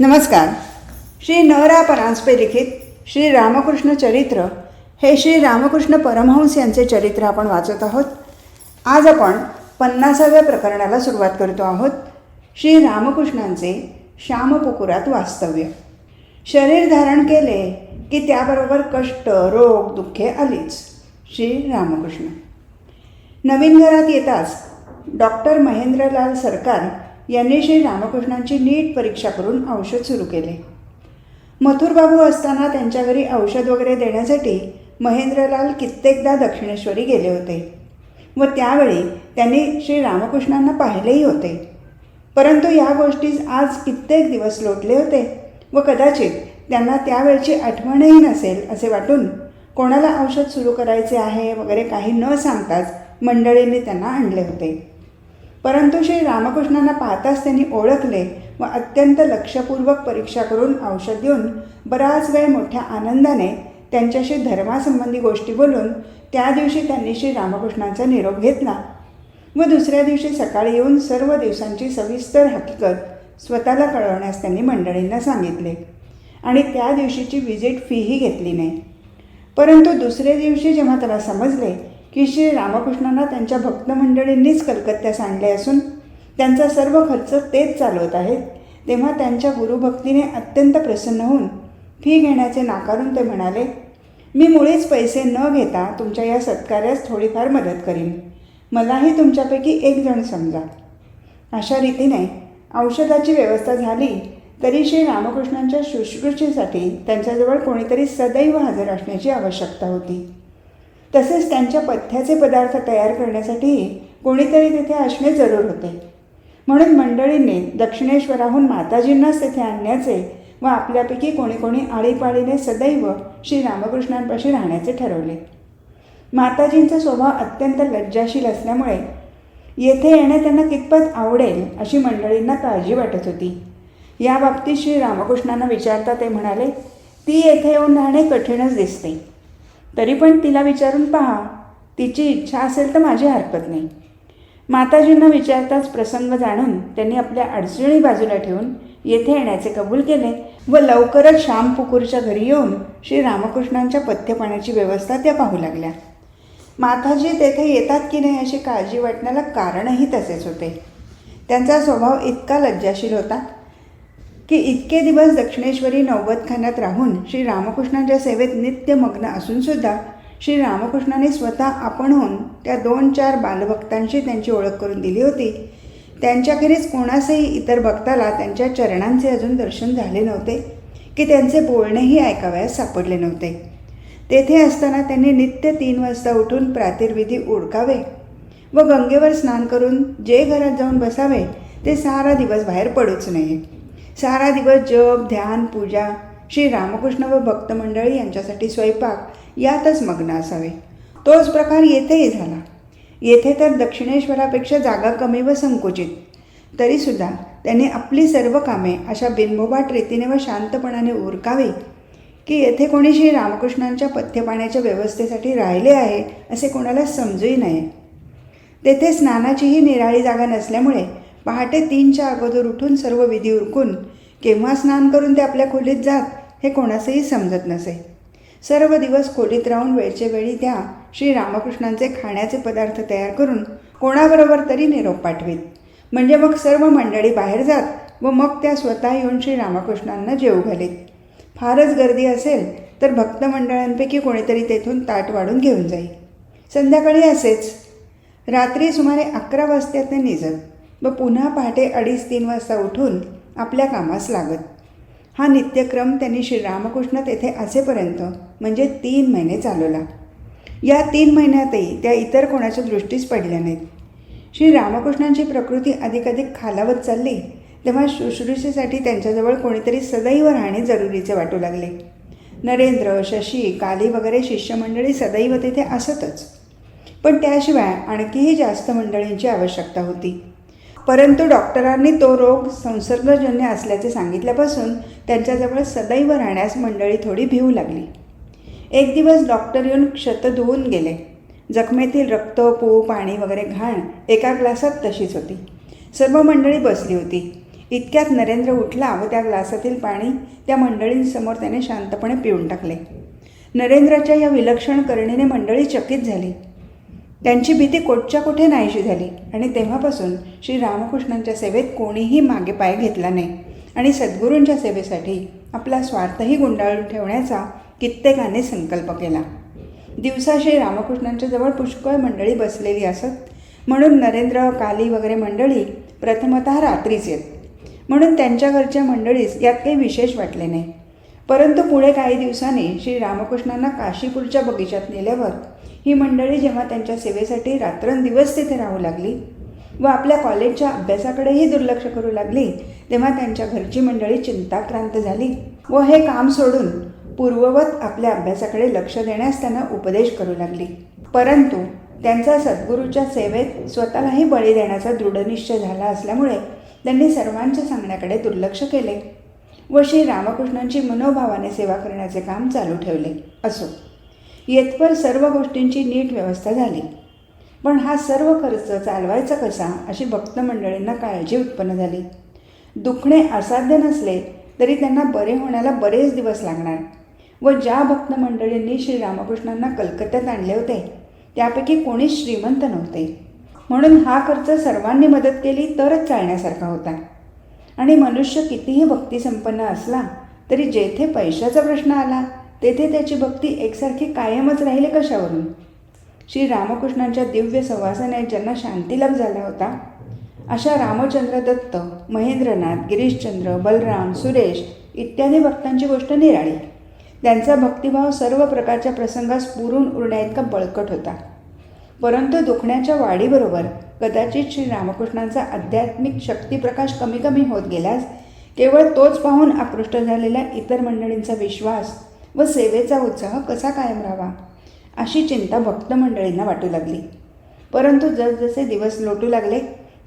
नमस्कार. श्री नवरा परांजपे लिखित श्री रामकृष्ण चरित्र हे श्री रामकृष्ण परमहंस यांचे चरित्र आपण वाचत आहोत. आज आपण पन्नासाव्या प्रकरणाला सुरुवात करतो आहोत. श्री रामकृष्णांचे श्यामपुकुरात वास्तव्य. शरीर धारण केले की त्याबरोबर कष्ट रोग दुःखे आलीच. श्री रामकृष्ण. नवीन घरात येताच डॉक्टर महेंद्रलाल सरकार यांनी श्री रामकृष्णांची नीट परीक्षा करून औषध सुरू केले. मथुरबाबू असताना त्यांच्या घरी औषध वगैरे देण्यासाठी महेंद्रलाल कित्येकदा दक्षिणेश्वरी गेले होते व त्यावेळी त्यांनी श्री रामकृष्णांना पाहिलेही होते. परंतु या गोष्टीस आज कित्येक दिवस लोटले होते व कदाचित त्यांना त्यावेळची आठवणही नसेल असे वाटून कोणाला औषध सुरू करायचे आहे वगैरे काही न सांगताच मंडळींनी त्यांना आणले होते. परंतु श्री रामकृष्णांना पाहताच त्यांनी ओळखले व अत्यंत लक्षपूर्वक परीक्षा करून औषध देऊन बराच वेळ मोठ्या आनंदाने त्यांच्याशी धर्मासंबंधी गोष्टी बोलून त्या दिवशी त्यांनी श्री रामकृष्णांचा निरोप घेतला व दुसऱ्या दिवशी सकाळी येऊन सर्व दिवसांची सविस्तर हकीकत स्वतःला कळवण्यास त्यांनी मंडळींना सांगितले. आणि त्या दिवशीची विजिट फीही घेतली नाही. परंतु दुसऱ्या दिवशी जेव्हा त्याला समजले की श्री रामकृष्णांना त्यांच्या भक्त मंडळींनीच कलकत्त्यास आणले असून त्यांचा सर्व खर्च तेच चालवत आहेत. तेव्हा त्यांच्या गुरुभक्तीने अत्यंत प्रसन्न होऊन फी घेण्याचे नाकारून ते म्हणाले मी मुळीच पैसे न घेता तुमच्या या सत्कार्यास थोडीफार मदत करीन. मलाही तुमच्यापैकी एक जण समजा. अशा रीतीने औषधाची व्यवस्था झाली तरी श्री रामकृष्णांच्या शुश्रूषेसाठी त्यांच्याजवळ कोणीतरी सदैव हजर असण्याची आवश्यकता होती. तसेच त्यांच्या पथ्याचे पदार्थ तयार करण्यासाठीही कोणीतरी तिथे असणे जरूर होते. म्हणून मंडळींनी दक्षिणेश्वराहून माताजींनाच तेथे आणण्याचे व आपल्यापैकी कोणी कोणी आळीपाळीने सदैव श्री रामकृष्णांपाशी राहण्याचे ठरवले. माताजींचा स्वभाव अत्यंत लज्जाशील असल्यामुळे येथे येणे त्यांना कितपत आवडेल अशी मंडळींना काळजी वाटत होती. याबाबतीत श्री रामकृष्णांना विचारता ते म्हणाले ती येथे येऊन राहणे कठीणच दिसते. तरी पण तिला विचारून पहा. तिची इच्छा असेल तर माझी हरकत नाही. माताजींना विचारताच प्रसंग जाणून त्यांनी आपल्या अडचणी बाजूला ठेवून येथे येण्याचे कबूल केले व लवकरच श्यामपुकूरच्या घरी येऊन श्री रामकृष्णांच्या पथ्यपाण्याची व्यवस्था त्या पाहू लागल्या. माताजी तेथे येतात की नाही अशी काळजी वाटण्याला कारणही तसेच होते. त्यांचा स्वभाव इतका लज्जाशील होता की इतके दिवस दक्षिणेश्वरी नव्वदखान्यात राहून श्री रामकृष्णांच्या सेवेत नित्यमग्न असूनसुद्धा श्री रामकृष्णाने स्वतः आपणहून त्या दोन चार बालभक्तांशी त्यांची ओळख करून दिली होती. त्यांच्याखेरीज कोणासही इतर भक्ताला त्यांच्या चरणांचे अजून दर्शन झाले नव्हते की त्यांचे बोलणेही ऐकावयास सापडले नव्हते. तेथे असताना त्यांनी नित्य तीन वाजता उठून प्रातिर्विधी ओळखावे व गंगेवर स्नान करून जे घरात जाऊन बसावे ते सारा दिवस बाहेर पडूच नये. सारा दिवस जप ध्यान पूजा श्री रामकृष्ण व भक्त मंडळी यांच्यासाठी स्वयंपाक यातच मग्न असावे. तोच प्रकार येथेही झाला. येथे तर दक्षिणेश्वरापेक्षा जागा कमी व संकुचित. तरीसुद्धा त्यांनी आपली सर्व कामे अशा बिनबोबाट रीतीने व शांतपणाने उरकावी की येथे कोणी श्री रामकृष्णांच्या पथ्यपाण्याच्या व्यवस्थेसाठी राहिले आहे असे कोणाला समजूही नये. तेथे स्नानाचीही निराळी जागा नसल्यामुळे पहाटे तीनच्या अगोदर उठून सर्व विधी उरकून केव्हा स्नान करून ते आपल्या खोलीत जात हे कोणासही समजत नसे. सर्व दिवस खोलीत राहून वेळचे वेळी त्या श्री रामकृष्णांचे खाण्याचे पदार्थ तयार करून कोणाबरोबर तरी निरोप पाठवीत. म्हणजे मग सर्व मंडळी बाहेर जात व मग त्या स्वतः येऊन श्री रामकृष्णांना जेवू घालीत. फारच गर्दी असेल तर भक्त मंडळांपैकी कोणीतरी तेथून ताट वाढून घेऊन जाई. संध्याकाळी असेच. रात्री सुमारे अकरा वाजता ते निजत. व पुन्हा पहाटे अडीच तीन वाजता उठून आपल्या कामास लागत. हा नित्यक्रम त्यांनी श्रीरामकृष्ण तेथे असेपर्यंत म्हणजे तीन महिने चालवला. या तीन महिन्यातही त्या इतर कोणाच्या दृष्टीस पडल्या नाहीत. श्री रामकृष्णांची प्रकृती अधिकाधिक खालावत चालली तेव्हा शुश्रूषेसाठी त्यांच्याजवळ कोणीतरी सदैव राहणे जरुरीचे वाटू लागले. नरेंद्र शशी काली वगैरे शिष्यमंडळी सदैव तेथे असतच. पण त्याशिवाय आणखीही जास्त मंडळींची आवश्यकता होती. परंतु डॉक्टरांनी तो रोग संसर्गजन्य असल्याचे सांगितल्यापासून त्यांच्याजवळ सदैव राहण्यास मंडळी थोडी भिवू लागली. एक दिवस डॉक्टर येऊन क्षत धुवून गेले. जखमेतील रक्त पू पाणी वगैरे घाण एका ग्लासात तशीच होती. सर्व मंडळी बसली होती. इतक्यात नरेंद्र उठला व त्या ग्लासातील पाणी त्या मंडळींसमोर त्याने शांतपणे पिऊन टाकले. नरेंद्राच्या या विलक्षण करणीने मंडळी चकित झाली. त्यांची भीती कोटच्या कोठे नाहीशी झाली आणि तेव्हापासून श्री रामकृष्णांच्या सेवेत कोणीही मागे पाय घेतला नाही. आणि सद्गुरूंच्या सेवेसाठी आपला स्वार्थही गुंडाळून ठेवण्याचा कित्येकाने संकल्प केला. दिवसा श्री रामकृष्णांच्या जवळ पुष्कळ मंडळी बसलेली असत. म्हणून नरेंद्र काली वगैरे मंडळी प्रथमतः रात्रीच येत. म्हणून त्यांच्या घरच्या मंडळीस यात काही विशेष वाटले नाही. परंतु पुढे काही दिवसांनी श्री रामकृष्णांना काशीपूरच्या बगीचात नेल्यावर ही मंडळी जेव्हा त्यांच्या सेवेसाठी रात्रंदिवस तिथे राहू लागली व आपल्या कॉलेजच्या अभ्यासाकडेही दुर्लक्ष करू लागली तेव्हा त्यांच्या घरची मंडळी चिंताक्रांत झाली व हे काम सोडून पूर्ववत आपल्या अभ्यासाकडे लक्ष देण्यास त्यांना उपदेश करू लागली. परंतु त्यांचा सद्गुरूच्या सेवेत स्वतःलाही बळी देण्याचा दृढनिश्चय झाला असल्यामुळे त्यांनी सर्वांच्या सांगण्याकडे दुर्लक्ष केले. व श्री रामकृष्णांची मनोभावाने सेवा करण्याचे काम चालू ठेवले. असो. येथपर सर्व गोष्टींची नीट व्यवस्था झाली. पण हा सर्व खर्च चालवायचा कसा अशी भक्त मंडळींना काळजी उत्पन्न झाली. दुखणे असाध्य नसले तरी त्यांना बरे होण्याला बरेच दिवस लागणार. व ज्या भक्त मंडळींनी श्री रामकृष्णांना कलकत्त्यात आणले होते त्यापैकी कोणीच श्रीमंत नव्हते. म्हणून हा खर्च सर्वांनी मदत केली तरच चालण्यासारखा होता. आणि मनुष्य कितीही भक्तिसंपन्न असला तरी जेथे पैशाचा प्रश्न आला तेथे त्याची भक्ती एकसारखी कायमच राहिली कशावरून? श्री रामकृष्णांच्या दिव्य सवासाने ज्यांना शांतीलाभ झाला होता अशा रामचंद्र दत्त महेंद्रनाथ गिरीशचंद्र बलराम सुरेश इत्यादी भक्तांची गोष्ट निराळी. त्यांचा भक्तिभाव सर्व प्रकारच्या प्रसंगास पुरून उरण्याइतका बळकट होता. परंतु दुखण्याच्या वाढीबरोबर कदाचित श्री रामकृष्णांचा आध्यात्मिक शक्तीप्रकाश कमी कमी होत गेल्यास केवळ तोच पाहून आकृष्ट झालेल्या इतर मंडळींचा विश्वास व सेवेचा उत्साह कसा कायम राहावा अशी चिंता भक्त मंडळींना वाटू लागली. परंतु जसजसे दिवस लोटू लागले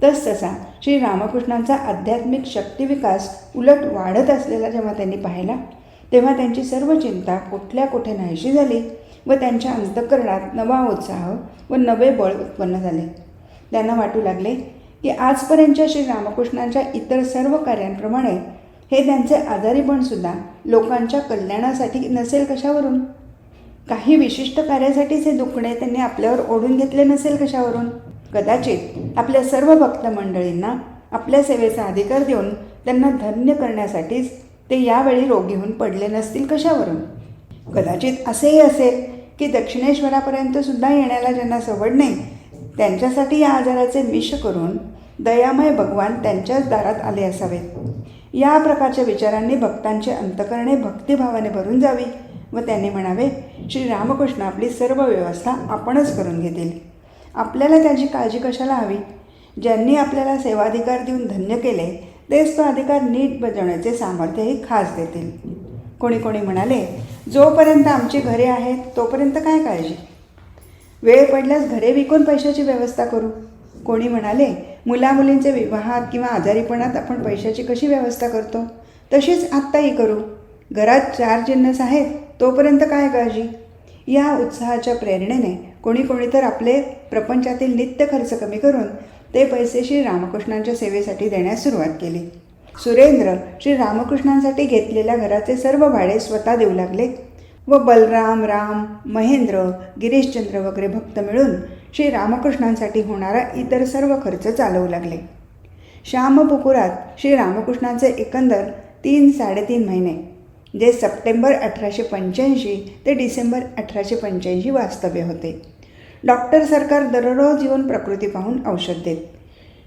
तसतसा श्री रामकृष्णांचा आध्यात्मिक शक्तिविकास उलट वाढत असलेला जेव्हा त्यांनी पाहिला तेव्हा त्यांची सर्व चिंता कुठल्या कुठे नाहीशी झाली व त्यांच्या अंतःकरणात नवा उत्साह व नवे बळ उत्पन्न झाले. त्यांना वाटू लागले की आजपर्यंतच्या श्री रामकृष्णांच्या इतर सर्व कार्यांप्रमाणे हे त्यांचे आजारीपणसुद्धा लोकांच्या कल्याणासाठी नसेल कशावरून? काही विशिष्ट कार्यासाठीच हे दुखणे त्यांनी आपल्यावर ओढून घेतले नसेल कशावरून? कदाचित आपल्या सर्व भक्त मंडळींना आपल्या सेवेचा अधिकार देऊन त्यांना धन्य करण्यासाठीच ते यावेळी रोगीहून पडले नसतील कशावरून? कदाचित असेही असेल की दक्षिणेश्वरापर्यंत सुद्धा येण्याला ज्यांना सवड नाही त्यांच्यासाठी या आजाराचे विष करून दयामय भगवान त्यांच्याच दारात आले असावेत. या प्रकारच्या विचारांनी भक्तांचे अंतकरणे भक्तिभावाने भरून जावी व त्यांनी म्हणावे श्री रामकृष्ण आपली सर्व व्यवस्था आपणच करून घेतील. आपल्याला त्याची काळजी कशाला हवी? ज्यांनी आपल्याला सेवाधिकार देऊन धन्य केले तेच तो अधिकार नीट बजावण्याचे सामर्थ्यही खास देतील. कोणी कोणी म्हणाले जोपर्यंत आमची घरे आहेत तोपर्यंत काय काळजी? वेळ पडल्यास घरे विकून पैशाची व्यवस्था करू. कोणी म्हणाले मुलामुलींचे विवाहात किंवा आजारीपणात आपण पैशाची कशी व्यवस्था करतो? तशीच आत्ताही करू. घरात चार जिन्नस आहेत तोपर्यंत काय काळजी? या उत्साहाच्या प्रेरणेने कोणी कोणी तर आपले प्रपंचातील नित्य खर्च कमी करून ते पैसे श्री रामकृष्णांच्या सेवेसाठी देण्यास सुरुवात केली. सुरेंद्र श्री रामकृष्णांसाठी घेतलेल्या घराचे सर्व भाडे स्वतः देऊ लागले. व बलराम राम महेंद्र गिरीशचंद्र वगैरे भक्त मिळून श्री रामकृष्णांसाठी होणारा इतर सर्व खर्च चालवू लागले. श्यामपुकुरात श्री रामकृष्णांचे एकंदर तीन साडेतीन महिने जे सप्टेंबर अठराशे पंच्याऐंशी ते डिसेंबर अठराशे पंच्याऐंशी वास्तव्य होते. डॉक्टर सरकार दररोज येऊन प्रकृती पाहून औषध देत.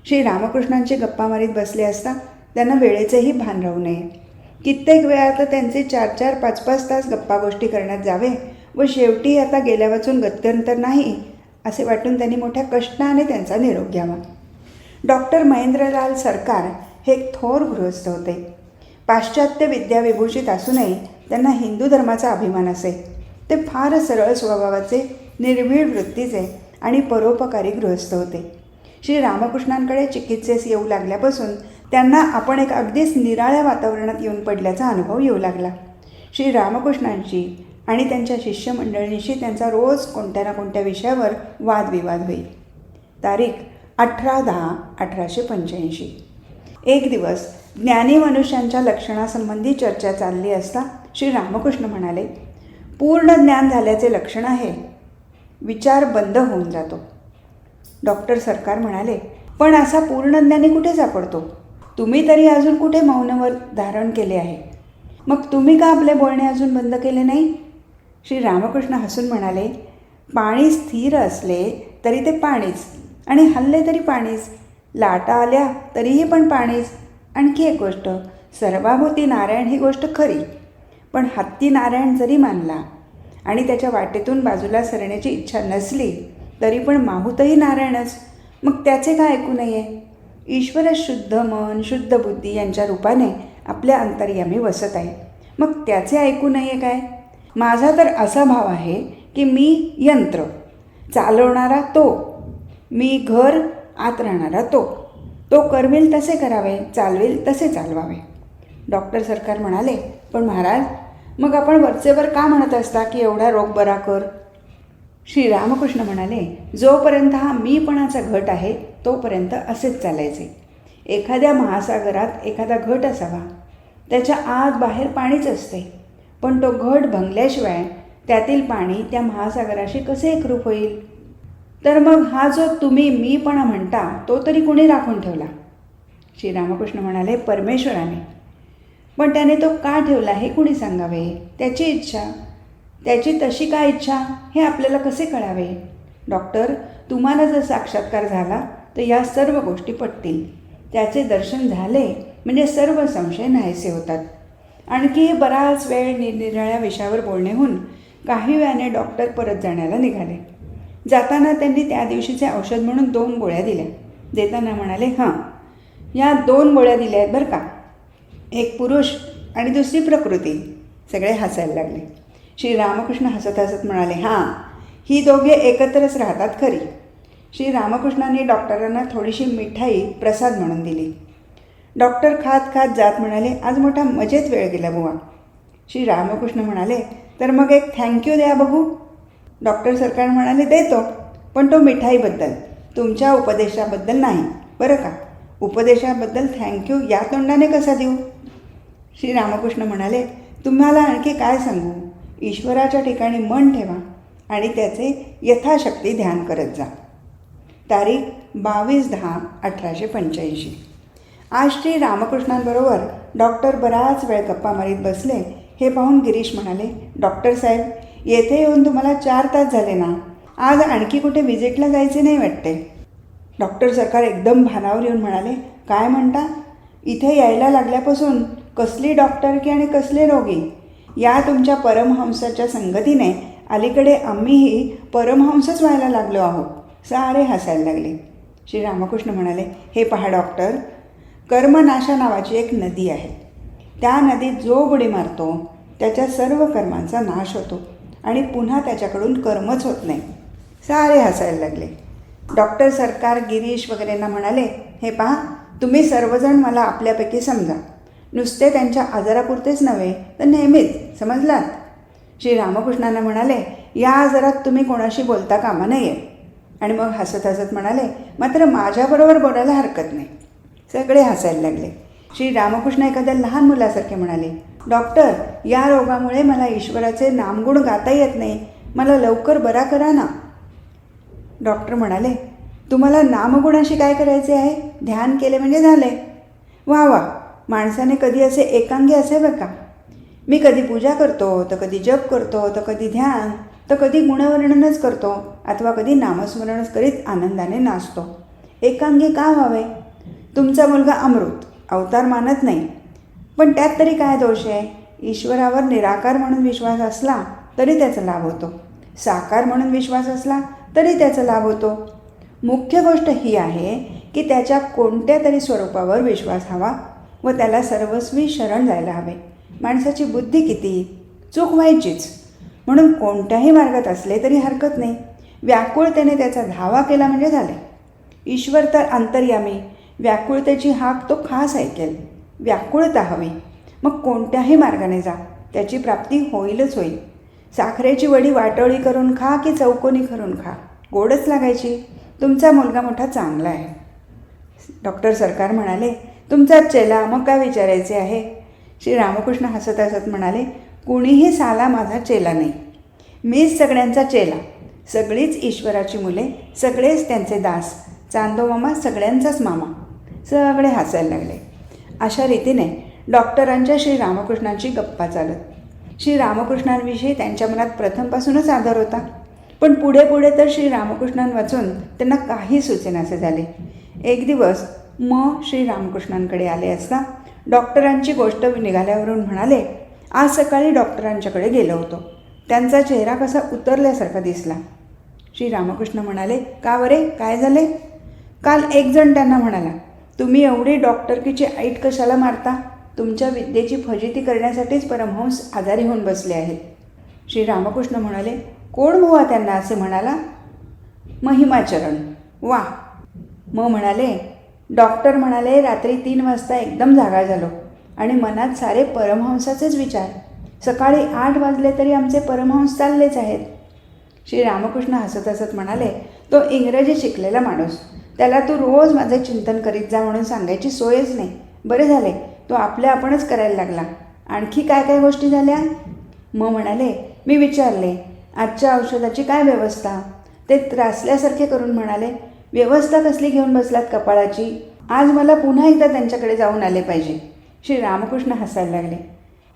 श्री रामकृष्णांची गप्पा मारीत बसले असता त्यांना वेळेचेही भान राहू नये. कित्येक वेळा तर त्यांचे चार चार पाच पाच तास गप्पा गोष्टी करण्यात जावे व शेवटी आता गेल्या वाचून गत्यंतर नाही असे वाटून त्यांनी मोठ्या कष्टाने त्यांचा निरोप घ्यावा. डॉक्टर महेंद्रलाल सरकार हे एक थोर गृहस्थ होते. पाश्चात्य विद्याविभूषित असूनही त्यांना हिंदू धर्माचा अभिमान असे. ते फार सरळ स्वभावाचे निर्भीड वृत्तीचे आणि परोपकारी गृहस्थ होते. श्री रामकृष्णांकडे चिकित्सेस येऊ लागल्यापासून त्यांना आपण एक अगदीच निराळ्या वातावरणात येऊन पडल्याचा अनुभव येऊ लागला. श्री रामकृष्णांची आणि त्यांच्या शिष्यमंडळींशी त्यांचा रोज कोणत्या ना कोणत्या विषयावर वादविवाद होईल. तारीख अठरा दहा अठराशे पंच्याऐंशी. एक दिवस ज्ञानी मनुष्यांच्या लक्षणासंबंधी चर्चा चालली असता श्री रामकृष्ण म्हणाले पूर्ण ज्ञान झाल्याचे लक्षण आहे. विचार बंद होऊन जातो. डॉक्टर सरकार म्हणाले पण असा पूर्ण ज्ञानी कुठे सापडतो? तुम्ही तरी अजून कुठे मौनवर धारण केले आहे? मग तुम्ही का आपले बोलणे अजून बंद केले नाही? श्री रामकृष्ण हसून म्हणाले पाणी स्थिर असले तरी ते पाणीच आणि हल्ले तरी पाणीच. लाटा आल्या तरीही पण पाणीच. आणखी एक गोष्ट सर्वाभूती नारायण ही गोष्ट खरी पण हत्ती नारायण जरी मानला आणि त्याच्या वाटेतून बाजूला सरण्याची इच्छा नसली तरी पण माहूतही नारायणच. मग त्याचे काय ऐकू नये? ईश्वर शुद्ध मन शुद्ध बुद्धी यांच्या रूपाने आपल्या अंतर्यामी वसत आहे. मग त्याचे ऐकू नये काय? माझा तर असा भाव आहे की मी यंत्र चालवणारा तो मी घर आत राहणारा तो तो करवेल तसे करावे चालवेल तसे चालवावे. डॉक्टर सरकार म्हणाले पण महाराज मग आपण वरचेवर का म्हणत असता की एवढा रोग बरा कर? श्री रामकृष्ण म्हणाले जोपर्यंत हा मीपणाचा घट आहे तोपर्यंत असेच चालायचे. एखाद्या महासागरात एखादा घट असावा. त्याच्या आत बाहेर पाणीच असते. पण तो घट भंगल्याशिवाय त्यातील पाणी त्या महासागराशी कसे एकरूप होईल? तर मग हा जो तुम्ही मीपणा म्हणता तो तरी कुणी राखून ठेवला? श्री रामकृष्ण म्हणाले परमेश्वराने. पण त्याने तो का ठेवला हे कुणी सांगावे? त्याची इच्छा? त्याची तशी काय इच्छा हे आपल्याला कसे कळावे? डॉक्टर तुम्हाला जर साक्षात्कार झाला तर या सर्व गोष्टी पटतील. त्याचे दर्शन झाले म्हणजे सर्व संशय नाहीसे होतात. आणखी बराच वेळ निरनिराळ्या विषयावर बोलणे होऊन काही वेळाने डॉक्टर परत जाण्याला निघाले. जाताना त्यांनी त्या दिवशीचे औषध म्हणून दोन गोळ्या दिल्या. देताना म्हणाले हां या दोन गोळ्या दिल्या आहेत बरं का. एक पुरुष आणि दुसरी प्रकृती. सगळे हसायला लागले. श्री रामकृष्ण हसत हसत म्हणाले हां ही दोघे एकत्रच राहतात खरी. श्री रामकृष्णांनी डॉक्टरांना थोडीशी मिठाई प्रसाद म्हणून दिली. डॉक्टर खात खात जात म्हणाले आज मोठा मजेत वेळ गेला बुवा. श्री रामकृष्ण म्हणाले तर मग एक थँक्यू द्या बघू. डॉक्टर सरकार म्हणाले देतो पण तो मिठाईबद्दल तुमच्या उपदेशाबद्दल नाही बरं का? उपदेशाबद्दल थँक्यू या तोंडाने कसा देऊ? श्री रामकृष्ण म्हणाले तुम्हाला आणखी काय सांगू? ईश्वराच्या ठिकाणी मन ठेवा आणि त्याचे यथाशक्ती ध्यान करत जा. तारीख बावीस दहा अठराशे पंच्याऐंशी. आज श्री रामकृष्णांबरोबर डॉक्टर बराच वेळ गप्पा मारीत बसले हे पाहून गिरीश म्हणाले डॉक्टर साहेब येथे येऊन तुम्हाला चार तास झाले ना? आज आणखी कुठे विजिटला जायचे नाही वाटते? डॉक्टर सरकार एकदम भानावर येऊन म्हणाले काय म्हणता? इथे यायला लागल्यापासून कसली डॉक्टर की आणि कसले रोगी? या तुमच्या परमहंसाच्या संगतीने अलीकडे आम्हीही परमहंसच व्हायला लागलो आहोत. सारे हसायला लागले. श्री रामकृष्ण म्हणाले हे पहा डॉक्टर कर्मनाशा नावाची एक नदी आहे. त्या नदीत जो बुडी मारतो त्याच्या सर्व कर्मांचा नाश होतो आणि पुन्हा त्याच्याकडून कर्मच होत नाही. सारे हसायला लागले. डॉक्टर सरकार गिरीश वगैरेंना म्हणाले हे पहा तुम्ही सर्वजण मला आपल्यापैकी समजा. नुसते त्यांच्या आजारापुरतेच नव्हे तर नेहमीच समजलात? श्री रामकृष्णांना म्हणाले या आजारात तुम्ही कोणाशी बोलता कामा नये. आणि मग हसत हसत म्हणाले मात्र माझ्याबरोबर बोलायला हरकत नाही. सगळे हसायला लागले. श्री रामकृष्ण एखाद्या लहान मुलासारखे म्हणाले डॉक्टर या रोगामुळे मला ईश्वराचे नामगुण गाता येत नाही. मला लवकर बरा करा ना. डॉक्टर म्हणाले तुम्हाला नामगुणाशी काय करायचे आहे? ध्यान केले म्हणजे झाले. वा वा माणसाने कधी असे एकांगी असे का? मी कधी पूजा करतो तर कधी जप करतो तर कधी ध्यान. तर कधी गुणवर्णनच करतो अथवा कधी नामस्मरणच करीत आनंदाने नाचतो. एकांगी का व्हावे? तुमचा मुलगा अमृत अवतार मानत नाही. पण त्यात तरी काय दोष आहे? ईश्वरावर निराकार म्हणून विश्वास असला तरी त्याचा लाभ होतो. साकार म्हणून विश्वास असला तरी त्याचा लाभ होतो. मुख्य गोष्ट ही आहे की त्याच्या कोणत्या तरी स्वरूपावर विश्वास हवा व त्याला सर्वस्वी शरण जायला हवे. माणसाची बुद्धी किती? चूक व्हायचीच. म्हणून कोणत्याही मार्गात असले तरी हरकत नाही. व्याकुळतेने त्याचा धावा केला म्हणजे झाले. ईश्वर तर अंतर्यामी व्याकुळतेची हाक तो खास ऐकेल. व्याकुळता हवी. मग कोणत्याही मार्गाने जा. त्याची प्राप्ती होईलच होईल. साखरेची वडी वाटोळी करून खा की चौकोनी करून खा. गोडच लागायची. तुमचा मुलगा मोठा चांगला आहे. डॉक्टर सरकार म्हणाले तुमचाच चेला मग काय विचारायचे आहे? श्री रामकृष्ण हसत हसत म्हणाले कुणीही साला माझा चेला नाही. मीच सगळ्यांचा चेला. सगळीच ईश्वराची मुले सगळेच त्यांचे दास चांदो मामा सगळ्यांचाच मामा. सगळे हसायला लागले. अशा रीतीने डॉक्टरांच्या श्री रामकृष्णांची गप्पा चालत. श्री रामकृष्णांविषयी त्यांच्या मनात प्रथमपासूनच आदर होता. पण पुढे पुढे तर श्री रामकृष्णांवाचून त्यांना काही सुचेनासे झाले. एक दिवस मग श्री रामकृष्णांकडे आले असता डॉक्टरांची गोष्ट निघाल्यावरून म्हणाले आज सकाळी डॉक्टरांच्याकडे गेलो होतो. त्यांचा चेहरा कसा उतरल्यासारखा दिसला. श्री रामकृष्ण म्हणाले का बरे? काय झाले? काल एकजण त्यांना म्हणाला तुम्ही एवढी डॉक्टरकीची ऐट कशाला मारता? तुमच्या विद्येची फजिती करण्यासाठीच परमहंस आजारी होऊन बसले आहेत. श्री रामकृष्ण म्हणाले कोण बुवा त्यांना असे म्हणाला? महिमाचरण. वा. मग म्हणाले डॉक्टर म्हणाले रात्री तीन वाजता एकदम जागा झालो. आणि मनात सारे परमहंसाचेच विचार. सकाळी आठ वाजले तरी आमचे परमहंस चाललेच आहेत. श्री रामकृष्ण हसत हसत म्हणाले तो इंग्रजी शिकलेला माणूस. त्याला तू रोज माझे चिंतन करीत जा म्हणून सांगायची सोयच नाही. बरे झाले तो आपल्या आपणच करायला लागला. आणखी काय काय गोष्टी झाल्या? मग म्हणाले मी विचारले आजच्या औषधाची काय व्यवस्था? ते त्रासल्यासारखे करून म्हणाले व्यवस्था कसली घेऊन बसलात कपाळाची? आज मला पुन्हा एकदा त्यांच्याकडे जाऊन आले पाहिजे. श्री रामकृष्ण हसायला लागले.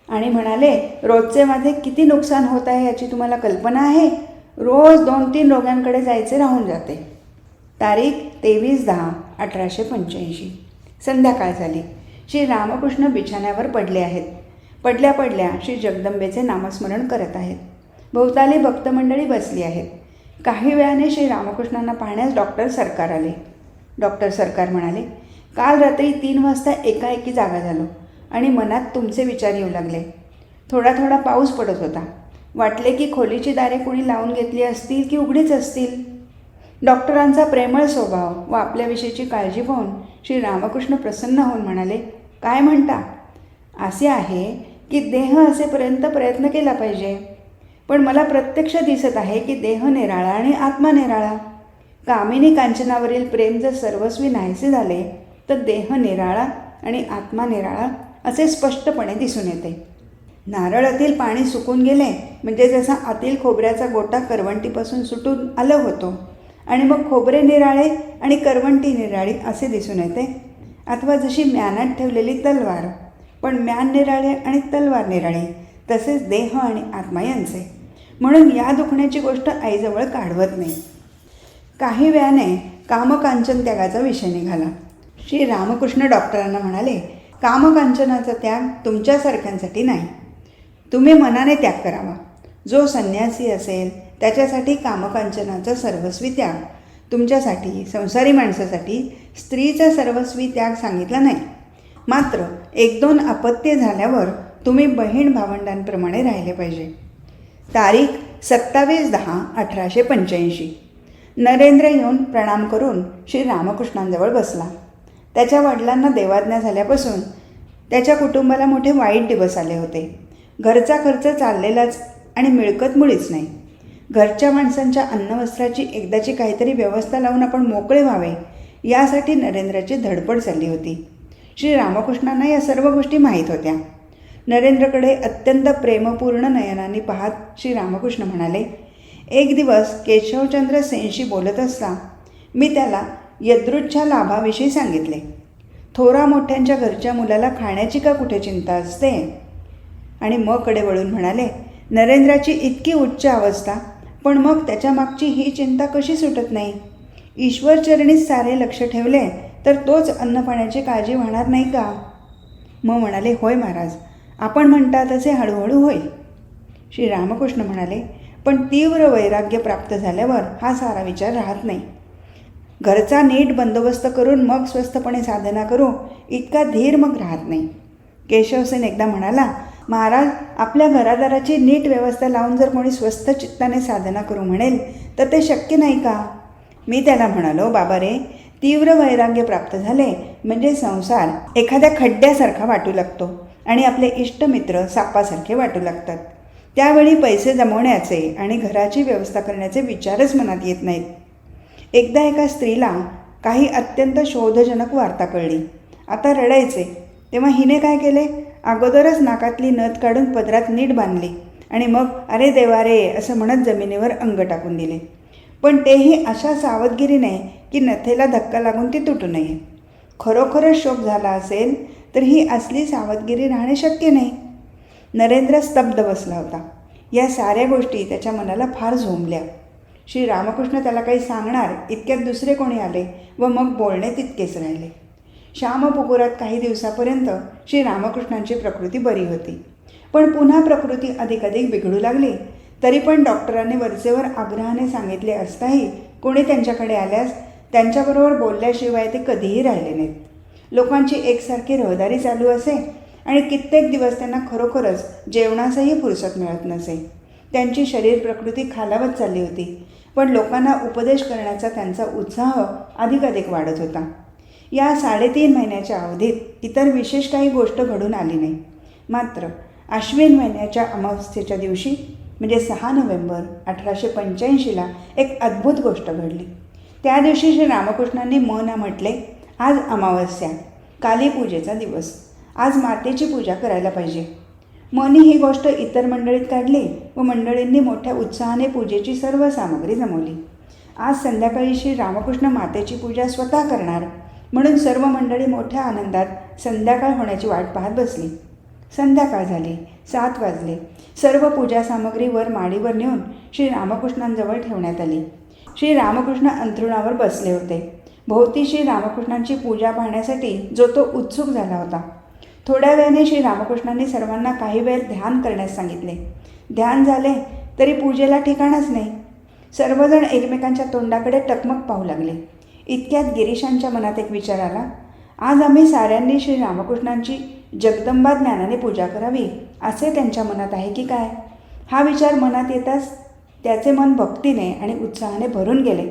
आणि म्हणाले रोजचे माझे किती नुकसान होत आहे याची तुम्हाला कल्पना आहे? रोज दोन तीन रोगांकडे जायचे राहून जाते. तारीख तेवीस दहा अठराशे पंच्याऐंशी. संध्याकाळ झाली. श्री रामकृष्ण बिछाण्यावर पडले आहेत. पडल्या पडल्या श्री जगदंबेचे नामस्मरण करत आहेत. भोवताली भक्तमंडळी बसली आहेत. काही वेळाने श्री रामकृष्णांना पाहण्यास डॉक्टर सरकार आले. डॉक्टर सरकार म्हणाले काल रात्री तीन वाजता एकाएकी जागा झालो आणि मनात तुमचे विचार येऊ लागले. थोडा थोडा पाऊस पडत होता. वाटले की खोलीची दारे कोणी लावून घेतली असतील की उघडीच असतील? डॉक्टरांचा प्रेमळ स्वभाव व आपल्याविषयीची काळजी पाहून श्री रामकृष्ण प्रसन्न होऊन म्हणाले काय म्हणता? असे आहे की देह असेपर्यंत प्रयत्न केला पाहिजे. पण मला प्रत्यक्ष दिसत आहे की देह निराळा आणि आत्मा निराळा. कामिनी कांचनावरील प्रेम जर सर्वस्वी नाहीसे झाले तर देह निराळा आणि आत्मा निराळा असे स्पष्टपणे दिसून येते. नारळातील पाणी सुकून गेले म्हणजे जसा आतील खोबऱ्याचा गोटा करवंटीपासून सुटून आलं होतो. आणि मग खोबरे निराळे आणि करवंटी निराळी असे दिसून येते. अथवा जशी म्यानात ठेवलेली तलवार. पण म्यान निराळे आणि तलवार निराळे तसेच देह आणि आत्मा यांचे. म्हणून या दुखण्याची गोष्ट आईजवळ काढवत नाही. काही वेळाने कामकांचन त्यागाचा विषय निघाला. श्री रामकृष्ण डॉक्टरांना म्हणाले कामकांचनाचा त्याग तुमच्यासारख्यांसाठी नाही. तुम्ही मनाने त्याग करावा. जो संन्यासी असेल त्याच्यासाठी कामकांचनाचा सर्वस्वी त्याग. तुमच्यासाठी संसारी माणसासाठी स्त्रीचा सर्वस्वी त्याग सांगितला नाही. मात्र एक दोन अपत्य झाल्यावर तुम्ही बहीण भावंडांप्रमाणे राहिले पाहिजे. तारीख सत्तावीस दहा अठराशे पंच्याऐंशी. नरेंद्र येऊन प्रणाम करून श्री रामकृष्णांजवळ बसला. त्याच्या वडिलांना देवाज्ञा झाल्यापासून त्याच्या कुटुंबाला मोठे वाईट दिवस आले होते. घरचा खर्च चाललेलाच आणि मिळकत मुळीच नाही. घरच्या माणसांच्या अन्नवस्त्राची एकदाची काहीतरी व्यवस्था लावून आपण मोकळे व्हावे यासाठी नरेंद्राची धडपड चालली होती. श्री रामकृष्णांना या सर्व गोष्टी माहीत होत्या. नरेंद्रकडे अत्यंत प्रेमपूर्ण नयनाने पाहत श्री रामकृष्ण म्हणाले एक दिवस केशवचंद्र सेनशी बोलत असता मी त्याला यदृच्छा लाभाविषयी सांगितले. थोरा मोठ्यांच्या घरच्या मुलाला खाण्याची का कुठे चिंता असते? आणि मग कडे वळून म्हणाले नरेंद्राची इतकी उच्च अवस्था पण मग त्याच्या मागची ही चिंता कशी सुटत नाही? ईश्वरचरणीच सारे लक्ष ठेवले तर तोच अन्नपाण्याची काळजी वाहणार नाही का? मग म्हणाले होय महाराज आपण म्हणता तसे हळूहळू होईल श्री रामकृष्ण म्हणाले पण तीव्र वैराग्य प्राप्त झाल्यावर हा सारा विचार राहत नाही. घरचा नीट बंदोबस्त करून मग स्वस्थपणे साधना करू इतका धीर मग राहत नाही. केशवसेन एकदा म्हणाला महाराज आपल्या घरादाराची नीट व्यवस्था लावून जर कोणी स्वस्थ चित्ताने साधना करू म्हणेल तर ते शक्य नाही का? मी त्याला म्हणालो बाबा रे तीव्र वैराग्य प्राप्त झाले म्हणजे संसार एखाद्या खड्ड्यासारखा वाटू लागतो आणि आपले इष्टमित्र सापासारखे वाटू लागतात. त्यावेळी पैसे जमवण्याचे आणि घराची व्यवस्था करण्याचे विचारच मनात येत नाहीत. एकदा एका स्त्रीला काही अत्यंत शोधजनक वार्ता कळली. आता रडायचे. तेव्हा हिने काय केले? अगोदरच नाकातली नथ काढून पदरात नीट बांधली आणि मग अरे देवा रे असं म्हणत जमिनीवर अंग टाकून दिले. पण तेही अशा सावधगिरीने की नथेला धक्का लागून ती तुटू नये. खरोखरच शोक झाला असेल तर ही असली सावधगिरी राहणे शक्य नाही. नरेंद्र स्तब्ध बसला होता. या साऱ्या गोष्टी त्याच्या मनाला फार झोंबल्या. श्री रामकृष्ण त्याला काही सांगणार इतक्यात दुसरे कोणी आले व मग बोलणे तितकेच राहिले. श्यामपुकुरात काही दिवसापर्यंत श्री रामकृष्णांची प्रकृती बरी होती. पण पुन्हा प्रकृती अधिकाधिक बिघडू लागली. तरी पण डॉक्टरांनी वरचेवर आग्रहाने सांगितले असताही कोणी त्यांच्याकडे आल्यास त्यांच्याबरोबर बोलल्याशिवाय ते कधीही राहिले नाहीत. लोकांची एकसारखी रहदारी चालू असे आणि कित्येक दिवस त्यांना खरोखरच जेवणासही फुरसत मिळत नसे. त्यांची शरीर प्रकृती खालावत चालली होती. पण लोकांना उपदेश करण्याचा त्यांचा उत्साह अधिकाधिक वाढत होता. या साडेतीन महिन्याच्या अवधीत इतर विशेष काही गोष्ट घडून आली नाही. मात्र आश्विन महिन्याच्या अमावस्येच्या दिवशी म्हणजे सहा नोव्हेंबर अठराशे पंच्याऐंशीला एक अद्भुत गोष्ट घडली. त्या दिवशी श्री रामकृष्णांनी मन म्हटले आज अमावस्या कालीपूजेचा दिवस. आज मातेची पूजा करायला पाहिजे. मनी ही गोष्ट इतर मंडळीत काढली व मंडळींनी मोठ्या उत्साहाने पूजेची सर्व सामग्री जमवली. आज संध्याकाळी श्री रामकृष्ण मातेची पूजा स्वतः करणार म्हणून सर्व मंडळी मोठ्या आनंदात संध्याकाळ होण्याची वाट पाहत बसली. संध्याकाळ झाली सात वाजले. सर्व पूजा सामग्री वर माडीवर नेऊन श्री रामकृष्णांजवळ ठेवण्यात आली. श्री रामकृष्ण अंथरुणावर बसले होते. भोवती श्री रामकृष्णांची पूजा पाहण्यासाठी जो तो उत्सुक झाला होता. थोड्या वेळाने श्री रामकृष्णांनी सर्वांना काही वेळ ध्यान करण्यास सांगितले. ध्यान झाले तरी पूजेला ठिकाणच नाही. सर्वजण एकमेकांच्या तोंडाकडे टकमक पाहू लागले. इतक्यात गिरीशांच्या मनात एक विचार आला आज आम्ही साऱ्यांनी श्री रामकृष्णांची जगदंबा ज्ञानाने पूजा करावी असे त्यांच्या मनात आहे की काय? हा विचार मनात येताच त्याचे मन भक्तीने आणि उत्साहाने भरून गेले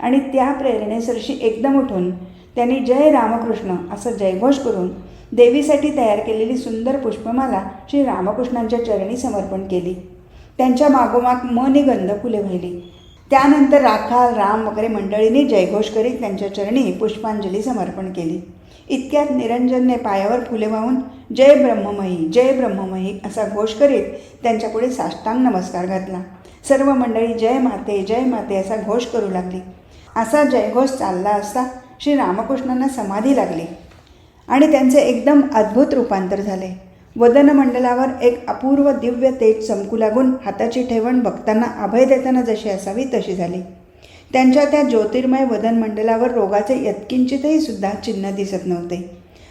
आणि त्या प्रेरणेसरशी एकदम उठून त्यांनी जय रामकृष्ण असं जयघोष करून देवीसाठी तयार केलेली सुंदर पुष्पमाला श्री रामकृष्णांच्या चरणी समर्पण केली. त्यांच्या मागोमाग मनिगंध फुले वाहिली त्यानंतर राखाल राम वगैरे मंडळींनी जयघोष करीत त्यांच्या चरणी पुष्पांजली समर्पण केली. इतक्यात निरंजनने पायावर फुले वाहून जय ब्रह्ममयी जय ब्रह्ममयी असा घोष करीत त्यांच्यापुढे साष्टांग नमस्कार घातला. सर्व मंडळी जय माते जय माते असा घोष करू लागली. असा जयघोष चालला असता श्री रामकृष्णांना समाधी लागली. आणि त्यांचे एकदम अद्भुत रूपांतर झाले. वदनमंडलावर एक अपूर्व दिव्य तेज चमकू लागून हाताची ठेवण भक्तांना अभय देताना जशी असावी तशी झाली. त्यांच्या त्या ज्योतिर्मय वदनमंडलावर रोगाचे यत्किंचितही सुद्धा चिन्ह दिसत नव्हते.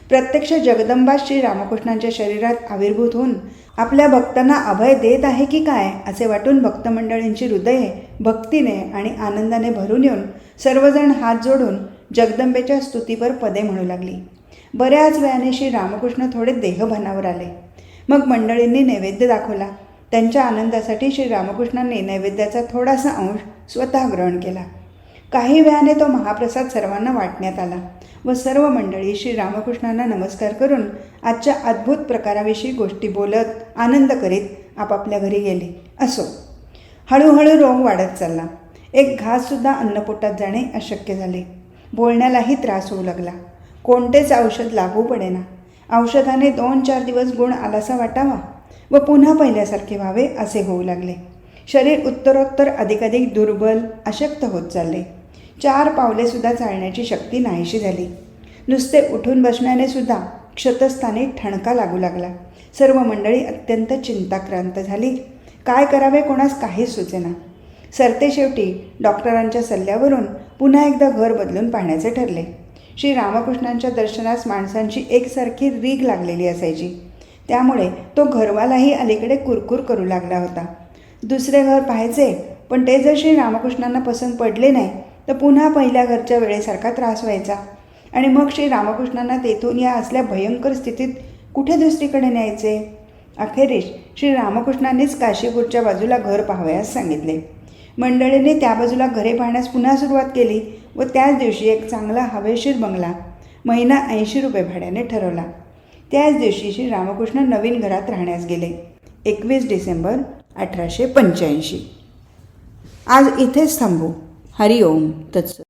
प्रत्यक्ष जगदंबा श्री रामकृष्णांच्या शरीरात आविर्भूत होऊन आपल्या भक्तांना अभय देत आहे की काय असे वाटून भक्तमंडळींची हृदये भक्तीने आणि आनंदाने भरून येऊन सर्वजण हात जोडून जगदंबेच्या स्तुतीवर पदे म्हणू लागली. बऱ्याच वेळाने श्री रामकृष्ण थोडे देहभानावर आले. मग मंडळींनी नैवेद्य दाखवला. त्यांच्या आनंदासाठी श्री रामकृष्णांनी नैवेद्याचा थोडासा अंश स्वतः ग्रहण केला. काही वेळाने तो महाप्रसाद सर्वांना वाटण्यात आला व सर्व मंडळी श्री रामकृष्णांना नमस्कार करून आजच्या अद्भुत प्रकाराविषयी गोष्टी बोलत आनंद करीत आपापल्या घरी गेले. असो. हळूहळू रोग वाढत चालला. एक घाससुद्धा अन्नपोटात जाणे अशक्य झाले. बोलण्यालाही त्रास होऊ लागला. कोणतेच औषध लागू पडेना. औषधाने दोन चार दिवस गुण आलासा वाटावा व पुन्हा पहिल्यासारखे व्हावे असे होऊ लागले. शरीर उत्तरोत्तर अधिकाधिक दुर्बल अशक्त होत चालले. चार पावलेसुद्धा चालण्याची शक्ती नाहीशी झाली. नुसते उठून बसण्याने सुद्धा क्षतस्थानी ठणका लागू लागला. सर्व मंडळी अत्यंत चिंताक्रांत झाली. काय करावे कोणास काहीच सुचेना. सरते शेवटी डॉक्टरांच्या सल्ल्यावरून पुन्हा एकदा घर बदलून पाहण्याचे ठरले. श्री रामकृष्णांच्या दर्शनास माणसांची एकसारखी रीग लागलेली असायची. त्यामुळे तो घरवालाही अलीकडे कुरकुर करू लागला होता. दुसरे घर पाहायचे पण ते जर श्री रामकृष्णांना पसंत पडले नाही तर पुन्हा पहिल्या घरच्या वेळेसारखा त्रास व्हायचा. आणि मग श्री रामकृष्णांना तेथून या असल्या भयंकर स्थितीत कुठे दुसरीकडे न्यायचे? अखेरीस श्री रामकृष्णांनीच काशीपूरच्या बाजूला घर पाहावयास सांगितले. मंडळीने त्या बाजूला घरे पाहण्यास पुन्हा सुरुवात केली. व त्याच दिवशी एक चांगला हवेशीर बंगला महिना ऐंशी रुपये भाड्याने ठरवला. त्याच दिवशी श्री रामकृष्ण नवीन घरात राहण्यास गेले. एकवीस डिसेंबर अठराशे पंच्याऐंशी. आज इथेच थांबू. हरिओम तत्स